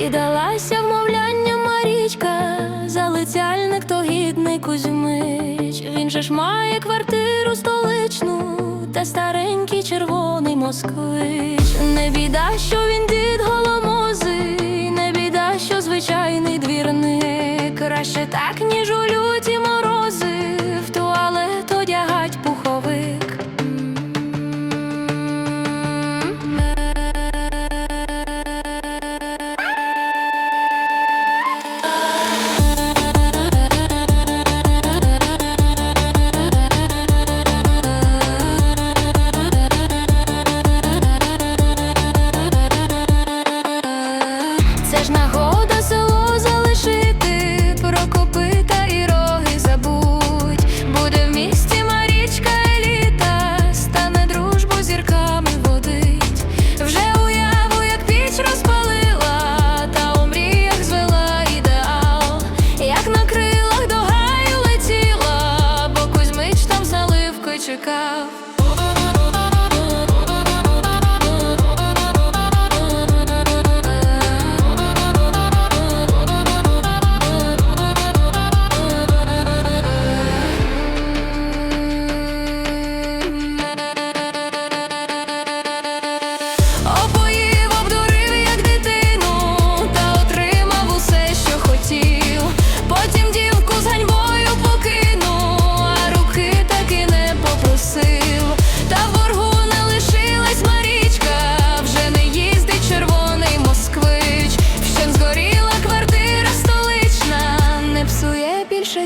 піддалася вмовляння Марічка, залицяльник то гідний Кузьмич. Він же ж має квартиру столичну та старенький червоний москвич. Не біда, що він.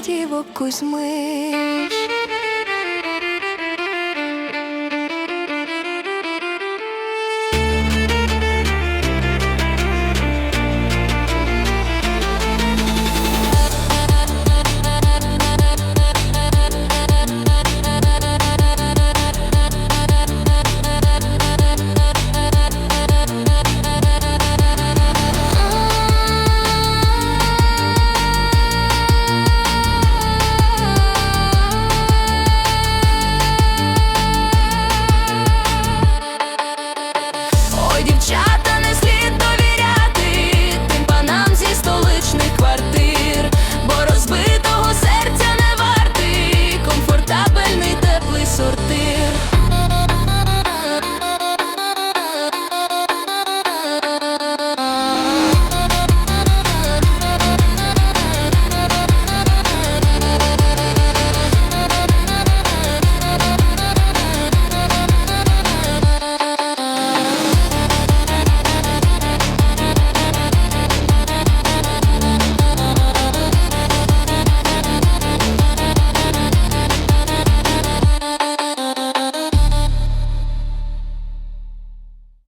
дівок Кузьмиш.